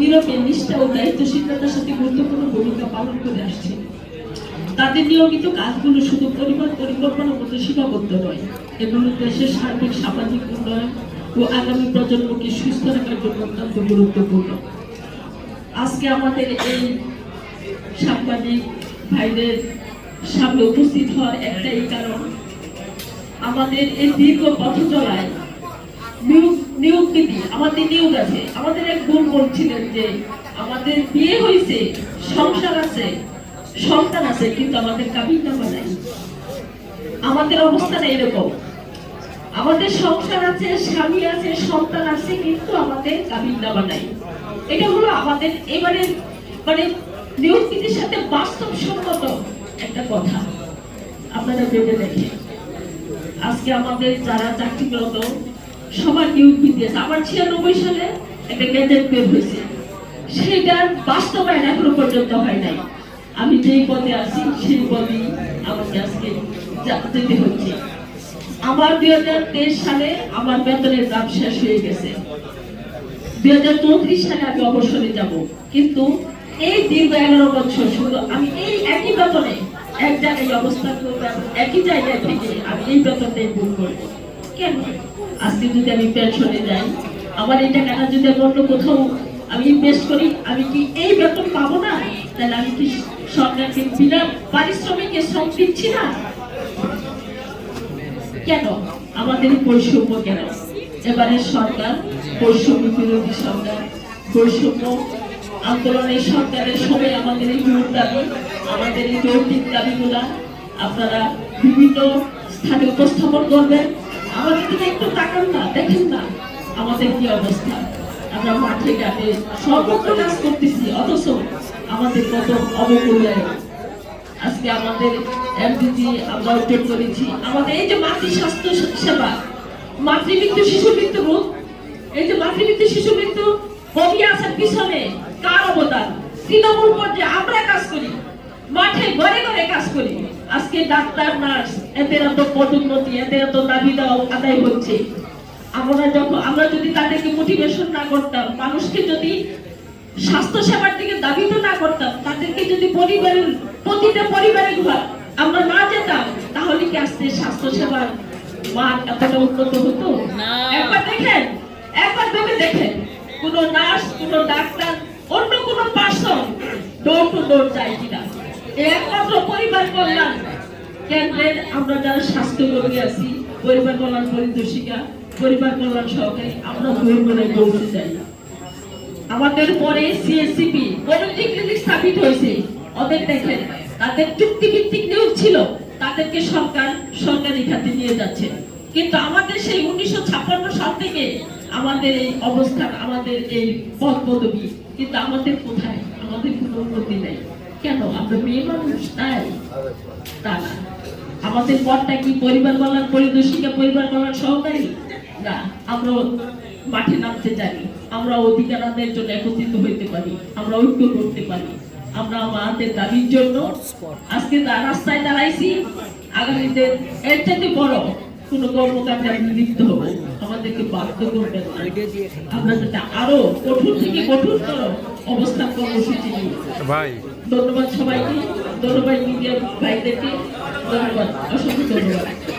নিরপে নিষ্ঠা ও দায়িত্বশীলতার সাথে গুরুত্বপূর্ণ ভূমিকা পালন করে আসছে। তাদের নিয়মিত কাজগুলো শুধু পরিবার পরিকল্পনার মধ্যে সীমাবদ্ধ নয় এগুলো দেশের সার্বিক সামাজিক উন্নয়ন ও আগামী প্রজন্মকে সুস্থ রাখার জন্য অত্যন্ত গুরুত্বপূর্ণ। আজকে আমাদের এই সাংবাদিক ভাইদের সামনে উপস্থিত হওয়ার একটাই কারণ, আমাদের এই দীর্ঘ পথ চলায় নিয়োগ নিয়োগ নীতি আমাদের আছে। আমাদের এক বোন বলছিলেন যে, আমাদের বিয়ে হয়েছে সংসার আছে, সন্তান আছে, কিন্তু আমাদের কাবিন নামা নাই। আমাদের অবস্থান এরকম। আমাদের সংসার আছে, স্বামী আছে, সন্তান আছে, কিন্তু আমাদের কাবিন নামা নাই। এটা হলো আমাদের এবারে মানে নিয়োগ নীতির সাথে বাস্তবসম্মত একটা কথা। আপনারা ভেবে দেখেন। আজকে আমাদের যারা চাকরিরত সবার নিয়োগ বিদ্যেছে আমার ছিয়ানব্বই সালে একটা গ্যাজেট বের হয়েছে। সেটার বাস্তবায়ন এখনও পর্যন্ত হয় নাই। আমি যেই পদে আছি, সেই পদেই আমাকে আজকে যেতে হচ্ছে। আমার দুই হাজার তেইশ সালে আমার বেতনের দাম শেষ হয়ে গেছে। দুই হাজার চৌত্রিশ সালে আমি অবসরে যাব। কিন্তু এই দীর্ঘ এগারো বছর শুধু আমি এই একই বেতনে এক জায়গায় অবস্থান করব একই জায়গায় থেকে আমি এই বেতনটাই ভোগ করব। আজকে যদি আমি পেনশনে যাই আমার এই টাকাটা যদি আমি অন্য কোথাও আমি ইনভেস্ট করি, আমি কি এই বেতন পাবো না? তাহলে আমি কি সরকারকে বিনা পারিশ্রমিকে শ্রম দিচ্ছি না? কেন? আমাদের বৈষম্য কেন? এবারে সরকার, বৈষম্য বিরোধী সরকার, বৈষম্য আন্দোলনের সরকারের সময় আমাদের এই জোর দাবি, আমাদের এই যৌক্তিক দাবিগুলা আপনারা বিভিন্ন স্থানে উপস্থাপন করবেন। আমাদের দিকে একটু তাকান না, দেখেন না আমাদের কি অবস্থা। আমরা মাঠে সর্বত্র কাজ করতেছি, অথচ আমাদের কত আজকে আমাদের এমডিজি আমরা করেছি, আমাদের এই যে মাতৃ সেবা মাতৃমৃত্যু শিশু মৃত্যু রোধ এই যে মাতৃমৃত্যু শিশু মৃত্যু কমিয়ে আসার পিছনে কার অবদান? তৃণমূল পর্যায়ে আমরা কাজ করি, মাঠে ঘরে ঘরে কাজ করি। আজকে ডাক্তার নার্স এদের এত পদোন্নতি এদের এত দাবি দেওয়া আদায় হচ্ছে। আমরা যখন আমরা যদি তাদেরকে মোটিভেশন না করতাম মানুষকে যদি স্বাস্থ্য সেবার দিকে দাবি তো না করতাম তাদেরকে যদি পরিবারের প্রতিটা পরিবারে ঘর আমরা না যেতাম তাহলে কি আজকে স্বাস্থ্য সেবার মান এতটা উন্নত হতো? একবার দেখেন একবার ভেবে দেখেন। কোনো নার্স কোনো ডাক্তার অন্য কোনো পার্সন ডোর টু ডোর যায় কিনা। একমাত্র পরিবার কল্যাণ। কেন্দ্রের আমরা যারা স্বাস্থ্যকর্মী আছি, পরিবার কল্যাণ পরিদর্শিকা, পরিবার কল্যাণ সহকারী, আমরা দূর পৌঁছে যাই আমাদের পরে সিএসসিপি কমিউনিটি ক্লিনিক স্থাপিত হয়েছে। ওদের দেখেন, তাদের চুক্তিভিত্তিক নিয়োগ ছিল, তাদেরকে সরকার সরকারি খাতে নিয়ে যাচ্ছে। কিন্তু আমাদের সেই উনিশশো ছাপ্পান্ন সাল থেকে আমাদের এই অবস্থান, আমাদের এই পদ পদবি কিন্তু আমাদের কোথায়? আমাদের কোনো উন্নতি নেই। কেন? আমরা মেয়ে মানুষ, তাই? তা আমাদের পদটা কি পরিবার কল্যাণ, পরিদর্শিকা, পরিবার কল্যাণ সহকারী? না আমরা মাঠে নামতে জানি। আমরা অধিকার জন্য একত্রিত হইতে পারি, আমরা ঐক্য করতে পারি। আমরা আমাদের দাবির জন্য আজকে রাস্তায় দাঁড়াইছি। আগামীতে এর থেকে বড় কোন কর্মকাণ্ডে আমি লিপ্ত হব। আমাদেরকে বাধ্য করবেন যাতে আরও কঠোর থেকে কঠোরতর অবস্থান কর্মসূচি ভাই। ধন্যবাদ সবাইকে ধন্যবাদ মিডিয়া ভাইদেরকে ধন্যবাদ অসংখ্য ধন্যবাদ।